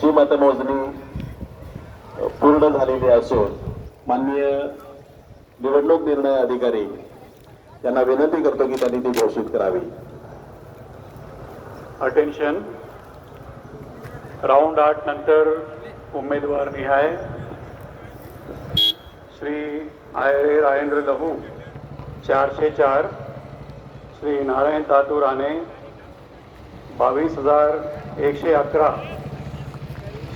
ची मतमोजणी पूर्ण झालेली असून माननीय निवडणूक निर्णय अधिकारी यांना विनंती करतो की त्यांनी ती घोषित करावी. अटेन्शन राऊंड आठ नंतर उमेदवार निहाय. श्री आयरे राजेंद्र लहू चारशे चार. श्री नारायण तातू राणे बावीस हजार एकशे अकरा.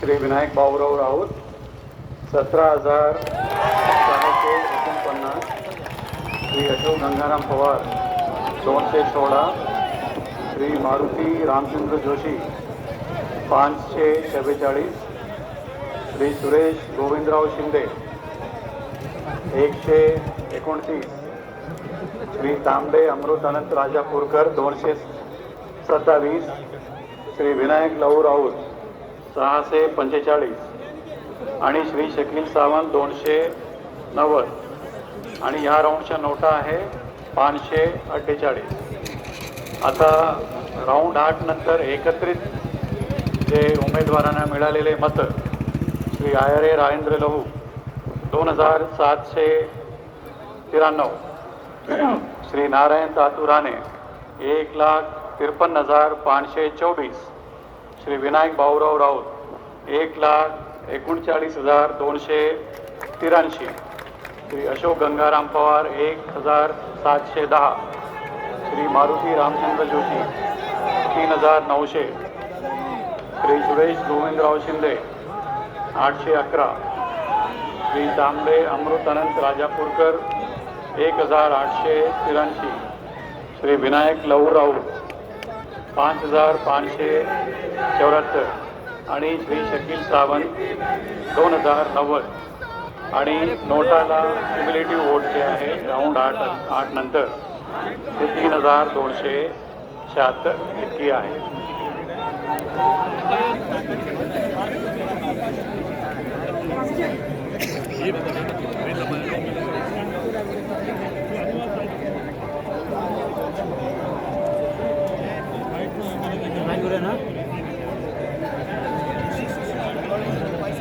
श्री विनायक भाऊराव राऊत सतरा हजार सहाशे एकोणपन्नास. श्री अशोक गंगाराम पवार दोनशे सोळा. श्री मारुती रामचंद्र जोशी पाचशे चव्वेचाळीस श्री सुरेश गोविंदराव शिंदे एकशे एकोणतीस. श्री तांबे अमृत अनंत राजापूरकर दोनशे सत्तावीस. श्री विनायक लहू राऊत सहाशे पंचेचाळीस आणि श्री शकील सावंत दोनशे नव्वद. आणि ह्या राऊंडच्या नोटा आहे पाचशे अठ्ठेचाळीस. आता राऊंड आठ नंतर एकत्रित जे उमेदवारांना मिळालेले मतं श्री आयरे राजेंद्र लहू दोन हजार सातशे त्र्याण्णव. श्री नारायण तातू राणे एक लाख त्रेपन्न हजार पाचशे चोवीस. श्री विनायक भाऊराव राऊत एक लाख एकोणचाळीस हजार दोनशे त्र्याऐंशी श्री अशोक गंगाराम पवार एक हजार सातशे दहा. श्री मारुती रामचंद्र जोशी तीन हजार नऊशे. श्री सुरेश गोविंदराव शिंदे आठशे अकरा. श्री तांबे अमृत अनंत राजापूरकर एक हजार आठशे त्र्याऐंशी श्री विनायक लहू राऊत पाच हजार पाचशे चौऱ्याहत्तर आणि श्री शकील सावंत दोन हजार नव्वद आणि नोटाला क्युम्युलेटिव्ह वोट जे आहे राऊंड आठ आठ नंतर ते तीन हजार दोनशे शहात्तर इतकी आहे Thank you. না